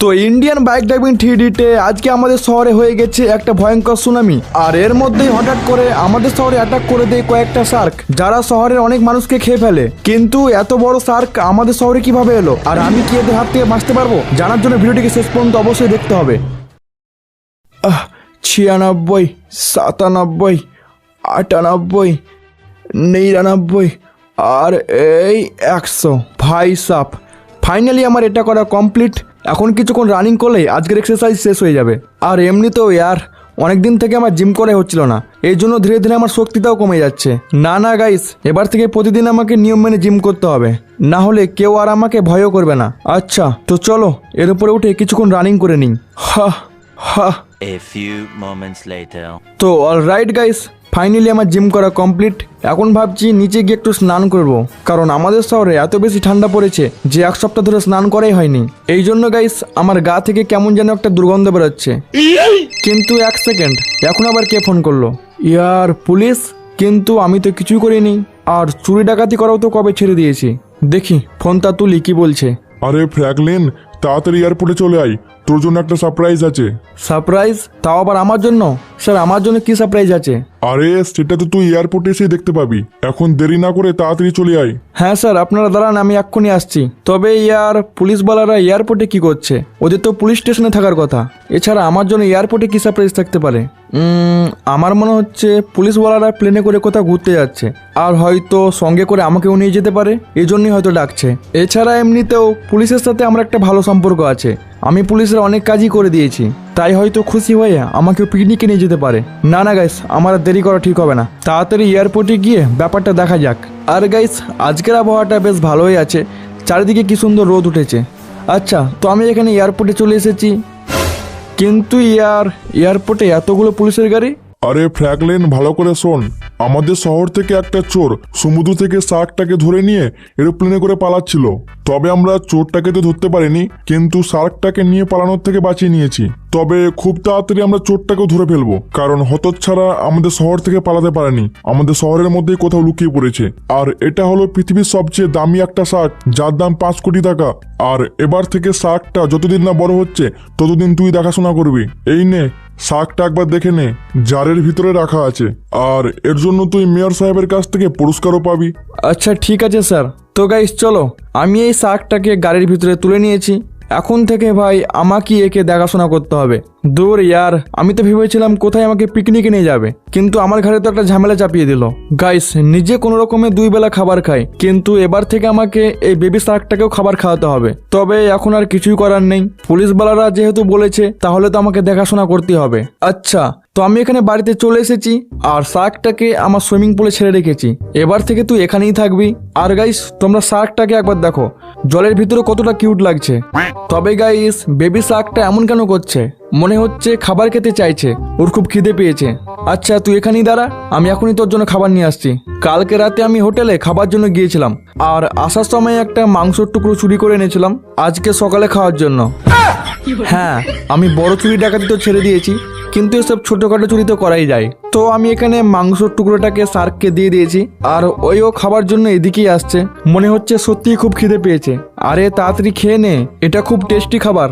তো Indian bike driving থ্রিডিতে আজকে আমাদের শহরে হয়ে গেছে একটা ভয়ঙ্কর সুনামি আর এর মধ্যেই হঠাৎ করে আমাদের শহরে অ্যাটাক করে দেয় কয়েকটা শার্ক যারা শহরের অনেক মানুষকে খেয়ে ফেলে। কিন্তু এত বড় শার্ক আমাদের শহরে কীভাবে এলো? আর আমি কি এদের হাত থেকে বাঁচতে পারব? জানার জন্য ভিডিওটিকে শেষ পর্যন্ত অবশ্যই দেখতে হবে। আহ, ছিয়ানব্বই, সাতানব্বই, আটানব্বই, নিরানব্বই, আর এই একশো। ভাই সাপ ফাইনালি আমার এটা করা কমপ্লিট এখন কিছুক্ষণ রানিং করলেই আজকের এক্সারসাইজ শেষ হয়ে যাবে। আর এমনিতেও ইয়ার অনেক দিন থেকে আমার জিম করা হচ্ছিল না। এই জন্য ধীরে ধীরে আমার শক্তিটাও কমে যাচ্ছে। না না গাইস এবার থেকে প্রতিদিন আমাকে নিয়ম মেনে জিম করতে হবে। না হলে কেউ আর আমাকে ভয়ও করবে না। আচ্ছা তো চলো এর উপরে উঠে কিছুক্ষণ রানিং করে নিই। হা হা. তো অলরাইট গাইস ফাইনালি আমার জিম করা কমপ্লিট এখন ভাবছি নিচে গিয়ে একটু স্নান করব, কারণ আমাদের শহরে এত বেশি ঠান্ডা পড়েছে যে এক সপ্তাহ ধরে স্নান করাই হয়নি। এই জন্য গাইস আমার গা থেকে কেমন যেন একটা দুর্গন্ধ বেরোচ্ছে। কিন্তু এক সেকেন্ড এখন আবার কে ফোন করল? ইয়ার, পুলিশ? কিন্তু আমি তো কিছুই করিনি। আর চুরি ডাকাতি করাও তো কবে ছেড়ে দিয়েছি? দেখি ফোনটা তুলি, কি বলছে? আরে ফ্র্যাঙ্কলিন তাড়াতাড়ি এয়ারপোর্টে চলে আয়। তোর জন্য একটা সারপ্রাইজ আছে। সারপ্রাইজ তাও আবার আমার জন্য? স্যার আমার জন্য কি সারপ্রাইজ আছে? আরে সেটা তো তুই এয়ারপোর্টে এসে দেখতে পাবি। এখন দেরি না করে তাড়াতাড়ি চলে আয়। হ্যাঁ স্যার আপনারা দাঁড়ান আমি এক্ষুনি আসছি। তবে ইয়ার পুলিশওয়ালারা এয়ারপোর্টে কি করছে? ওদের তো পুলিশ স্টেশনে থাকার কথা। এছাড়া আমার জন্য এয়ারপোর্টে কি সারপ্রাইজ থাকতে পারে? আমার মনে হচ্ছে পুলিশওয়ালারা প্লেনে করে কোথাও ঘুরতে যাচ্ছে। আর হয়তো সঙ্গে করে আমাকেও নিয়ে যেতে পারে। এজন্যই হয়তো ডাকছে। এছাড়া এমনিতেও পুলিশের সাথে আমার একটা ভালো সম্পর্ক আছে। আমি পুলিশের অনেক কাজই করে দিয়েছি। তাই হয়তো খুশি হয়ে আমাকে পিকনিকে নিয়ে যেতে পারে। না না গাইস আমার দেরি করা ঠিক হবে না। তাড়াতাড়ি এয়ারপোর্টে গিয়ে ব্যাপারটা দেখা যাক। আর গাইস আজকের আবহাওয়াটা বেশ ভালোই আছে। চারিদিকে কি সুন্দর রোদ উঠেছে। আচ্ছা তো আমি এখানে এয়ারপোর্টে চলে এসেছি। কিন্তু ইয়ার এয়ারপোর্টে এতগুলো পুলিশের গাড়ি? আরে ফ্র্যাঙ্কলিন ভালো করে শোন। আমাদের শহর থেকে একটা চোর সমুদ্র থেকে শার্কটাকে ধরে নিয়ে এরোপ্লেনে করে পালাচ্ছিল। তবে আমরা চোরটাকে তো ধরতে পারিনি, কিন্তু শার্কটাকে নিয়ে পালানোর থেকে বাঁচিয়ে নিয়েছি। তবে খুব তাড়াতাড়ি আমরা চোরটাকেও ধরে ফেলব, কারণ হতচ্ছাড়া আমাদের শহর থেকে পালাতে পারেনি। আমাদের শহরের মধ্যেই কোথাও লুকিয়ে পড়েছে। আর এটা হলো পৃথিবীর সবচেয়ে দামি একটা শার্ক যার দাম পাঁচ কোটি টাকা। আর এবার থেকে শার্কটা যতদিন না বড় হচ্ছে, ততদিন তুই দেখাশোনা করবি। এই নে শাকটা একবার দেখে নে, জারের ভিতরে রাখা আছে। আর এর জন্য তুই মেয়র সাহেবের কাছ থেকে পুরস্কারও পাবি। আচ্ছা ঠিক আছে, স্যার। তো গাইস চলো, আমি এই শাকটাকে গাড়ির ভিতরে তুলে নিয়েছি। এখন থেকে ভাই আমাকে একে দেখাশোনা করতে হবে। দূর ইয়ার, আমি তো ভেবেছিলাম কোথায় আমাকে পিকনিকে নিয়ে যাবে, কিন্তু আমার ঘরে তো একটা ঝামেলা চাপিয়ে দিল। গাইস নিজে কোনো রকমে দুই বেলা খাবার খাই, কিন্তু এবার থেকে আমাকে এই বেবি শাকটাকেও খাবার খাওয়াতে হবে। তবে এখন আর কিছুই করার নেই। পুলিশওয়ালারা যেহেতু বলেছে, তাহলে তো আমাকে দেখাশোনা করতে হবে। আচ্ছা তো আমি এখানে বাড়িতে চলে এসেছি আর শার্কটাকে আমার সুইমিং পুলে ছেড়ে রেখেছি। এবার থেকে তুই এখানেই থাকবি। আর গাইস তোমরা শার্কটাকে একবার দেখো। জলের ভিতরে কতটা কিউট লাগছে। তবে গাইস বেবি শার্কটা এমন কেন করছে? মনে হচ্ছে খাবার খেতে চাইছে। ওর খুব খিদে পেয়েছে। আচ্ছা তুই এখানেই দাঁড়া। আমি এখনই তোর জন্য খাবার নিয়ে আসছি। কালকে রাতে আমি হোটেলে খাবার জন্য গিয়েছিলাম। আর আসার সময় একটা মাংসর টুকরো চুরি করে এনেছিলাম। আজকে সকালে খাওয়ার জন্য। হ্যাঁ আমি বড় চুরি ডাকাতি তো ছেড়ে দিয়েছি। কিন্তু এসব ছোটোখাটো চুরি তো করাই যায়। তো আমি এখানে মাংসর টুকরোটাকে সার্ককে দিয়ে দিয়েছি, আর ওইও খাবার জন্য এদিকেই আসছে। মনে হচ্ছে সত্যিই খুব খিদে পেয়েছে। আরে তাড়াতাড়ি খেয়ে নে, এটা খুব টেস্টি খাবার।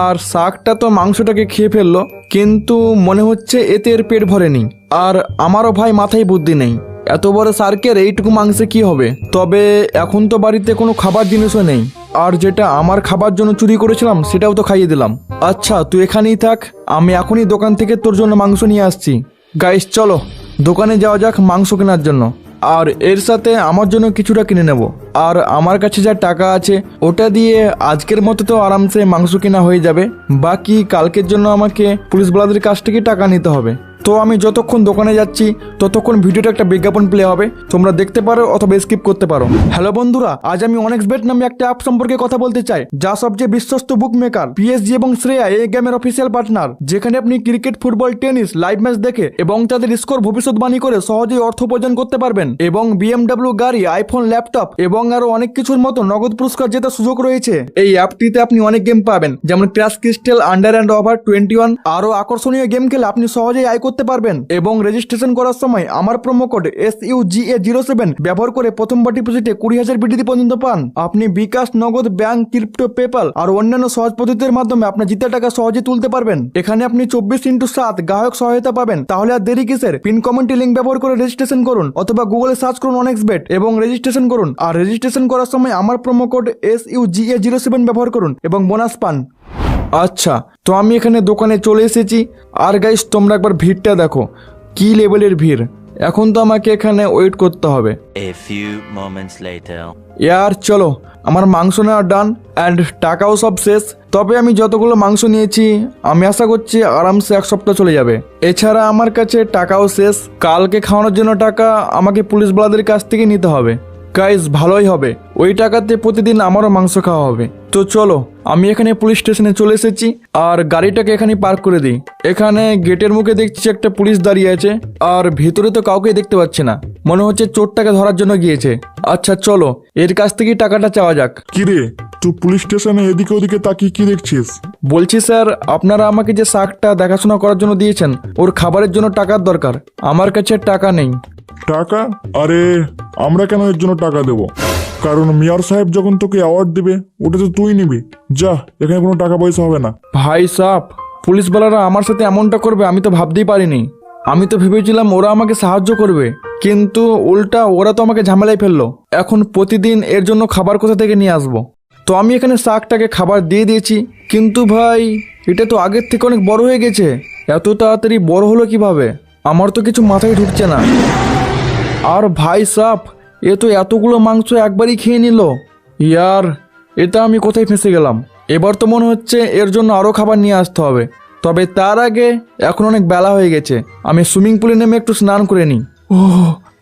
আর শাকটা তো মাংসটাকে খেয়ে ফেলল, কিন্তু মনে হচ্ছে এতে এর পেট ভরেনি। আর আমারও ভাই মাথায় বুদ্ধি নেই। এত বড় সার্কের এইটুকু মাংসে কি হবে? তবে এখন তো বাড়িতে কোনো খাবার জিনিসও নেই। আর যেটা আমার খাবার জন্য চুরি করেছিলাম, সেটাও তো খাইয়ে দিলাম। আচ্ছা তুই এখানেই থাক। আমি এখনই দোকান থেকে তোর জন্য মাংস নিয়ে আসছি। গাইস চলো, দোকানে যাওয়া যাক মাংস কেনার জন্য। আর এর সাথে আমার জন্য কিছুটা কিনে নেব। আর আমার কাছে যা টাকা আছে, ওটা দিয়ে আজকের মতো তো আরামসে মাংস কেনা হয়ে যাবে। বাকি কালকের জন্য আমাকে পুলিশ বলাদের কাছ থেকে টাকা নিতে হবে। তো আমি যতক্ষণ দোকানে যাচ্ছি, ততক্ষণ ভিডিওটা একটা বিজ্ঞাপন প্লে হবে। তোমরা দেখতে পারো অথবা স্কিপ করতে পারো। হ্যালো বন্ধুরা, আজ আমি অনেক বেট নামে একটা অ্যাপ সম্পর্কে কথা বলতে চাই, যা সবচেয়ে বিশ্বস্ত বুক মেকার পিএসজি এবং শ্রেয়া এই গেমের অফিসিয়াল পার্টনার যেখানে আপনি cricket football tennis live match দেখে এবং তাদের স্কোর ভবিষ্যৎবাণী করে সহজেই অর্থ উপার্জন করতে পারবেন। এবং বিএমডাব্লিউ গাড়ি আইফোন ল্যাপটপ এবং আরও অনেক কিছুর মতো নগদ পুরস্কার জেতার সুযোগ রয়েছে। এই অ্যাপটিতে আপনি অনেক গেম পাবেন, যেমন crash crystal under and over twenty one আরও আকর্ষণীয় গেম খেলে আপনি সহজেই আয় করতে পারবেন। এবং রেজিস্ট্রেশন করার সময় আমার promo code S U G A zero seven ব্যবহার করে প্রথমবার ডিপোজিটে কুড়ি হাজার বিডিটি পর্যন্ত পান। আপনি বিকাশ, নগদ, ব্যাংক ক্রিপ্টো পেপাল আর অন্যান্য সহজ পদ্ধতির মাধ্যমে আপনার জিতে টাকা সহজে তুলতে পারবেন। এখানে আপনি চব্বিশ ইন্টু সাত গ্রাহক সহায়তা পাবেন। তাহলে আর দেরি কিসের? পিন কমেন্টে লিঙ্ক ব্যবহার করে রেজিস্ট্রেশন করুন অথবা গুগলে সার্চ করুন অনেক্স বেট এবং রেজিস্ট্রেশন করুন। আর রেজিস্ট্রেশন করার সময় আমার promo code S U G A zero seven ব্যবহার করুন এবং বোনাস পান। আচ্ছা তো আমি এখানে দোকানে চলে এসেছি। আর গাইস তোমরা একবার ভিড়টা দেখো। কি লেভেলের ভিড়? এখন তো আমাকে এখানে ওয়েট করতে হবে। ইয়ার চলো। আমার মাংস নেওয়া ডান অ্যান্ড টাকাও সব শেষ। তবে আমি যতগুলো মাংস নিয়েছি আমি আশা করছি আরামসে এক সপ্তাহ চলে যাবে। এছাড়া আমার কাছে টাকাও শেষ। কালকে খাওয়ানোর জন্য টাকা আমাকে পুলিশ বলাদের কাছ থেকে নিতে হবে। গাইজ ভালোই হবে। ওই টাকাতে প্রতিদিন আমারও মাংস খাওয়া হবে। তো চলো আমি এখানে পুলিশ স্টেশনে চলে এসেছি আর গাড়িটাকে এখানে পার্ক করে দিই। এখানে গেটের মুখে দেখছি একটা পুলিশ দাঁড়িয়ে আছে আর ভেতরে তো কাউকে দেখতে পাচ্ছি না। মনে হচ্ছে চোরটাকে ধরার জন্য গিয়েছে। আচ্ছা চলো এর কাছ থেকেই টাকাটা চাওয়া যাক। কিরে তুই পুলিশ স্টেশনে এদিকে ওদিকে তাকিয়ে কি দেখছিস? বলছি স্যার আপনারা আমাকে যে শাকটা দেখাশোনা করার জন্য দিয়েছেন ওর খাবারের জন্য টাকার দরকার। আমার কাছে টাকা নেই। টাকা? আরে, আমরা কেন এর জন্য টাকা দেব? কারণ মেয়র সাহেব যখন তোকে অ্যাওয়ার্ড দিবে, ওটা তো তুই নিবি। যা, এখানে কোনো টাকা পয়সা হবে না। ভাই সাপ পুলিশওয়ালারা আমার সাথে এমনটা করবে আমি তো ভাবতেই পারিনি। আমি তো ভেবেছিলাম ওরা আমাকে সাহায্য করবে, কিন্তু উল্টা ওরা তো আমাকে ঝামেলায় ফেলল। এখন প্রতিদিন এর জন্য খাবার কোথা থেকে নিয়ে আসব? তো আমি এখানে শাকটাকে খাবার দিয়ে দিয়েছি, কিন্তু ভাই, এটা তো আগের থেকে অনেক বড় হয়ে গেছে। এত তাড়াতাড়ি বড় হলো কীভাবে? আমার তো কিছু মাথায় ঢুকছে না। আর ভাই সাপ, এ তো এতগুলো মাংস একবারই খেয়ে নিল। ইয়ার, এটা আমি কোথায় ফেঁসে গেলাম? এবার তো মনে হচ্ছে এর জন্য আরও খাবার নিয়ে আসতে হবে। তবে তার আগে এখন অনেক বেলা হয়ে গেছে। আমি সুইমিং পুলে নেমে একটু স্নান করে নিই। ও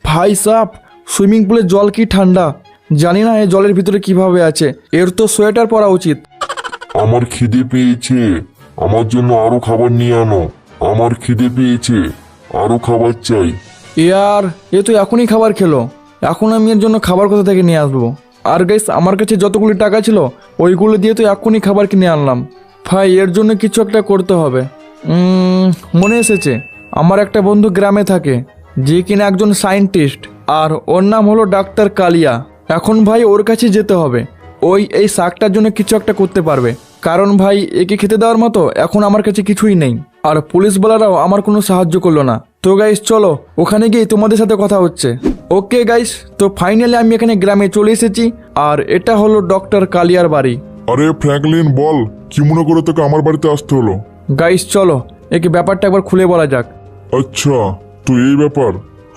ভাই সাপ, সুইমিং পুলের জল কি ঠান্ডা? জানি না এই জলের ভিতরে কীভাবে আছে। এর তো সোয়েটার পরা উচিত। আমার খিদে পেয়েছে। আমার জন্য আরও খাবার নিয়ে আনো। আমার খিদে পেয়েছে। আরও খাবার চাই। ইয়ার, এ তো এখনই খাবার খেলো। এখন আমি এর জন্য খাবার কোথা থেকে নিয়ে আসব? আর গাইস আমার কাছে যতগুলি টাকা ছিল, ওইগুলো দিয়ে তো এখনই খাবার কিনে আনলাম। ভাই, এর জন্য কিছু একটা করতে হবে। মনে এসেছে, আমার একটা বন্ধু গ্রামে থাকে, যে কিনা একজন সায়েন্টিস্ট আর ওর নাম হলো ডাক্তার কালিয়া। এখন ভাই, ওর কাছে যেতে হবে। ওই, এই শাকটার জন্য কিছু একটা করতে পারবে। কারণ ভাই, একে খেতে দেওয়ার মতো এখন আমার কাছে কিছুই নেই। আর পুলিশওয়ালারাও আমার কোনো সাহায্য করল না। তো গাইস চলো ওখানে গিয়ে তোমাদের সাথে কথা হচ্ছে। ওকে গাইস তো ফাইনালি আমি এখানে গ্রামে চলে এসেছি আর এটা হলো ডক্টর কালিয়ার বাড়ি। আরে ফ্র্যাঙ্কলিন বল কি মনে করে তোকে আমার বাড়িতে আসতে হলো? গাইস চলো একে ব্যাপারটা একবার খুলে বলা যাক। আচ্ছা তো এই ব্যাপার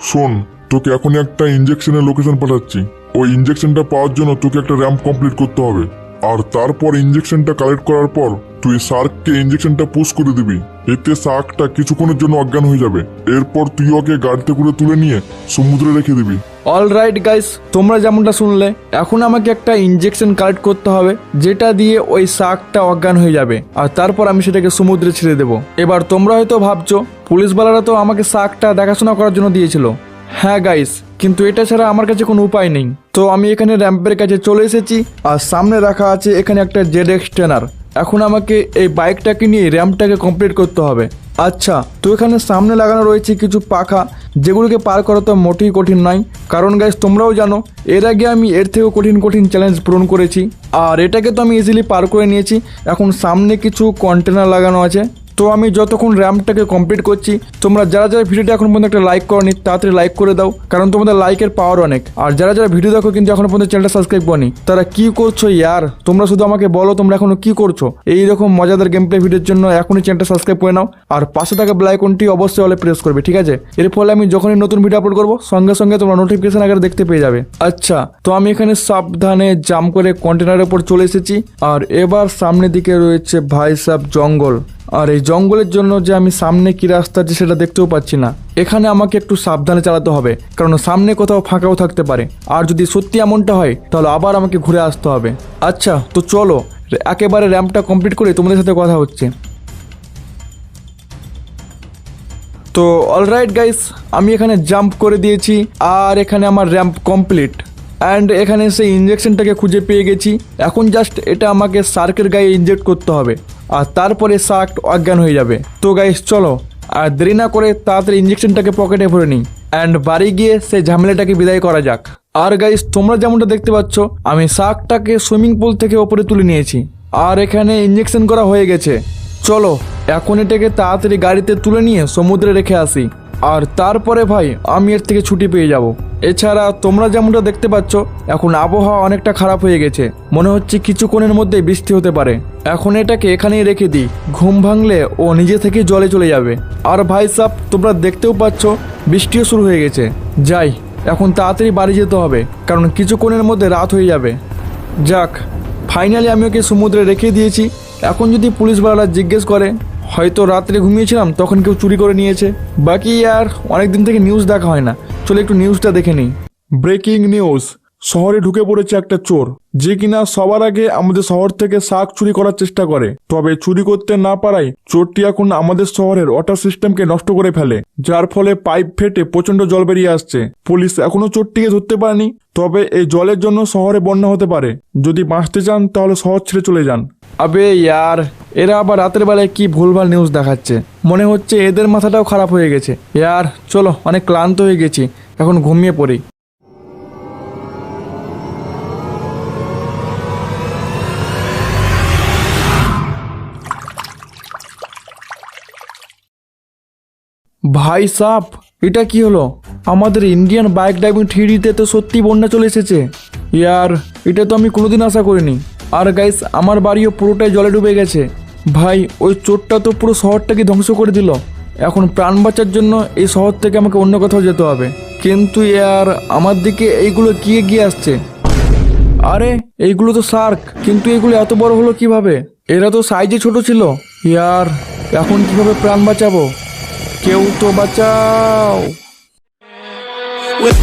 শোন তোকে এখনই একটা ইঞ্জেকশনের লোকেশন পাঠাচ্ছি। ওই ইঞ্জেকশনটা পাওয়ার জন্য তোকে একটা র্যাম্প কমপ্লিট করতে হবে। আর তারপর ইঞ্জেকশনটা কালেক্ট করার পর তুই শার্ককে ইঞ্জেকশনটা পুশ করে দিবি। এতে শার্কটা কিছুক্ষণের জন্য অজ্ঞান হয়ে যাবে। এরপর তুই ওকে গাড়িতে করে তুলে নিয়ে সমুদ্রে রেখে দিবি। অল রাইট গাইস তোমরা যেমনটা শুনলে, এখন আমাকে একটা ইঞ্জেকশন কালেক্ট করতে হবে, যেটা দিয়ে ওই শাকটা অজ্ঞান হয়ে যাবে। আর তারপর আমি সেটাকে সমুদ্রে ছেড়ে দেবো। এবার তোমরা হয়তো ভাবছ, পুলিশওয়ালারা তো আমাকে শাকটা দেখাশোনা করার জন্য দিয়েছিল। হ্যাঁ গাইস কিন্তু এটা ছাড়া আমার কাছে কোনো উপায় নেই। তো আমি এখানে র্যাম্পের কাছে চলে এসেছি, আর সামনে রাখা আছে এখানে একটা জেড এক্স ট্রেনার এখন আমাকে এই বাইকটাকে নিয়ে র্যাম্পটাকে কমপ্লিট করতে হবে। আচ্ছা তো এখানে সামনে লাগানো রয়েছে কিছু পাখা, যেগুলোকে পার করা তো মোটেই কঠিন নয়। কারণ গাইজ তোমরাও জানো, এর আগে আমি এর থেকেও কঠিন কঠিন চ্যালেঞ্জ পূরণ করেছি। আর এটাকে তো আমি ইজিলি পার করে নিয়েছি। এখন সামনে কিছু কন্টেনার লাগানো আছে। তো আমি যতক্ষণ র্যাম্পটাকে কমপ্লিট করছি, তোমরা যারা যারা ভিডিওটা এখন পর্যন্ত একটা লাইক করনি, তাড়াতাড়ি লাইক করে দাও, কারণ তোমাদের লাইকের পাওয়ার অনেক। আর যারা যারা ভিডিও দেখো কিন্তু এখন পর্যন্ত চ্যানেলটা সাবস্ক্রাইব করনি, তারা কি করছ ইয়ার? তোমরা শুধু আমাকে বলো, তোমরা এখনও কি করছ? এই রকম মজাদার গেম প্লে ভিডিওর জন্য এখনই চ্যানেলটা সাবস্ক্রাইব করে নাও, আর পাশে থাকা আইকনটি অবশ্যই অলে প্রেস করবে, ঠিক আছে? এর ফলে আমি যখনই নতুন ভিডিও আপলোড করব, সঙ্গে সঙ্গে তোমরা নোটিফিকেশন আগে দেখতে পেয়ে যাবে। আচ্ছা তো আমি এখানে সাবধানে জাম করে কন্টেনারের উপর চলে এসেছি, আর এবার সামনের দিকে রয়েছে ভাই সাব জঙ্গল। আর এই জঙ্গলের জন্য যে আমি সামনে কি রাস্তা আছে সেটা দেখতেও পাচ্ছি না। এখানে আমাকে একটু সাবধানে চালাতে হবে, কারণ সামনে কোথাও ফাঁকাও থাকতে পারে। আর যদি সত্যি এমনটা হয়, তাহলে আবার আমাকে ঘুরে আসতে হবে। আচ্ছা তো চলো, একেবারে র্যাম্পটা কমপ্লিট করে তোমাদের সাথে কথা হচ্ছে। তো অলরাইট গাইস আমি এখানে জাম্প করে দিয়েছি, আর এখানে আমার র্যাম্প কমপ্লিট অ্যান্ড এখানে সেই ইঞ্জেকশনটাকে খুঁজে পেয়ে গেছি। এখন জাস্ট এটা আমাকে সার্কের গায়ে ইনজেক্ট করতে হবে। আর তারপরে শার্ক অজ্ঞান হয়ে যাবে। তো গাইস চলো, আর দেরি না করে তাড়াতাড়ি ইঞ্জেকশনটাকে পকেটে ভরে নিই। অ্যান্ড বাড়ি গিয়ে সেই ঝামেলাটাকে বিদায় করা যাক। আর গাইস তোমরা যেমনটা দেখতে পাচ্ছ, আমি শাকটাকে সুইমিং পুল থেকে ওপরে তুলে নিয়েছি। আর এখানে ইঞ্জেকশন করা হয়ে গেছে। চলো, এখন এটাকে তাড়াতাড়ি গাড়িতে তুলে নিয়ে সমুদ্রে রেখে আসি। আর তারপরে ভাই, আমি এর থেকে ছুটি পেয়ে যাব। এছাড়া তোমরা যেমনটা দেখতে পাচ্ছ, এখন আবহাওয়া অনেকটা খারাপ হয়ে গেছে। মনে হচ্ছে কিছুক্ষণের মধ্যে বৃষ্টি হতে পারে। এখন এটাকে এখানেই রেখে দিই। ঘুম ভাঙলে ও নিজে থেকে জলে চলে যাবে। আর ভাই সাহ তোমরা দেখতেও পাচ্ছ, বৃষ্টিও শুরু হয়ে গেছে। যাই, এখন তাড়াতাড়ি বাড়ি যেতে হবে, কারণ কিছুক্ষণের মধ্যে রাত হয়ে যাবে। যাক, ফাইনালি আমি ওকে সমুদ্রে রেখে দিয়েছি। এখন যদি পুলিশওয়ালা জিজ্ঞেস করে, হয়তো রাত্রে ঘুমিয়েছিলাম, তখন কেউ চুরি করে নিয়েছে। বাকি আর অনেক দিন থেকে নিউজ দেখা হয় না। চলো একটু নিউজটা দেখে নিই। ব্রেকিং নিউজ শহরে ঢুকে পড়েছে একটা চোর, যে কিনা সবার আগে আমাদের শহর থেকে শাক চুরি করার চেষ্টা করে। তবে চুরি করতে না পারায় চোরটি এখন আমাদের শহরের ওয়াটার সিস্টেমকে নষ্ট করে ফেলে, যার ফলে পাইপ ফেটে প্রচণ্ড জল বেরিয়ে আসছে। পুলিশ এখনও চোরটিকে ধরতে পারেনি, তবে এই জলের জন্য শহরে বন্যা হতে পারে। যদি বাঁচতে চান, তাহলে শহর ছেড়ে চলে যান। আবে ইয়ার, এরা আবার রাতের বেলায় কি ভুলভাল নিউজ দেখাচ্ছে? মনে হচ্ছে এদের মাথাটাও খারাপ হয়ে গেছে। ইয়ার, চলো, অনেক ক্লান্ত হয়ে গেছি। এখন ঘুমিয়ে পড়ি। ভাই সাপ, এটা কি হলো? আমাদের ইন্ডিয়ান বাইক ড্রাইভিং থ্রিডিতে তো সত্যি বন্যা চলে এসেছে। ইয়ার, এটা তো আমি কোনোদিন আশা করিনি। আর গাইস আমার বাড়িও পুরোটাই জলে ডুবে গেছে। ভাই, ওই চোরটা তো পুরো শহরটাকে ধ্বংস করে দিল। এখন প্রাণ বাঁচার জন্য এই শহর থেকে আমাকে অন্য কোথাও যেতে হবে। কিন্তু ইয়ার, আমার দিকে এইগুলো গিয়ে এগিয়ে আসছে? আরে, এইগুলো তো শার্ক কিন্তু এগুলো এত বড় হলো কীভাবে? এরা তো সাইজে ছোট ছিল। ইয়ার, এখন কীভাবে প্রাণ বাঁচাবো? কেউ তো বাঁচাও। With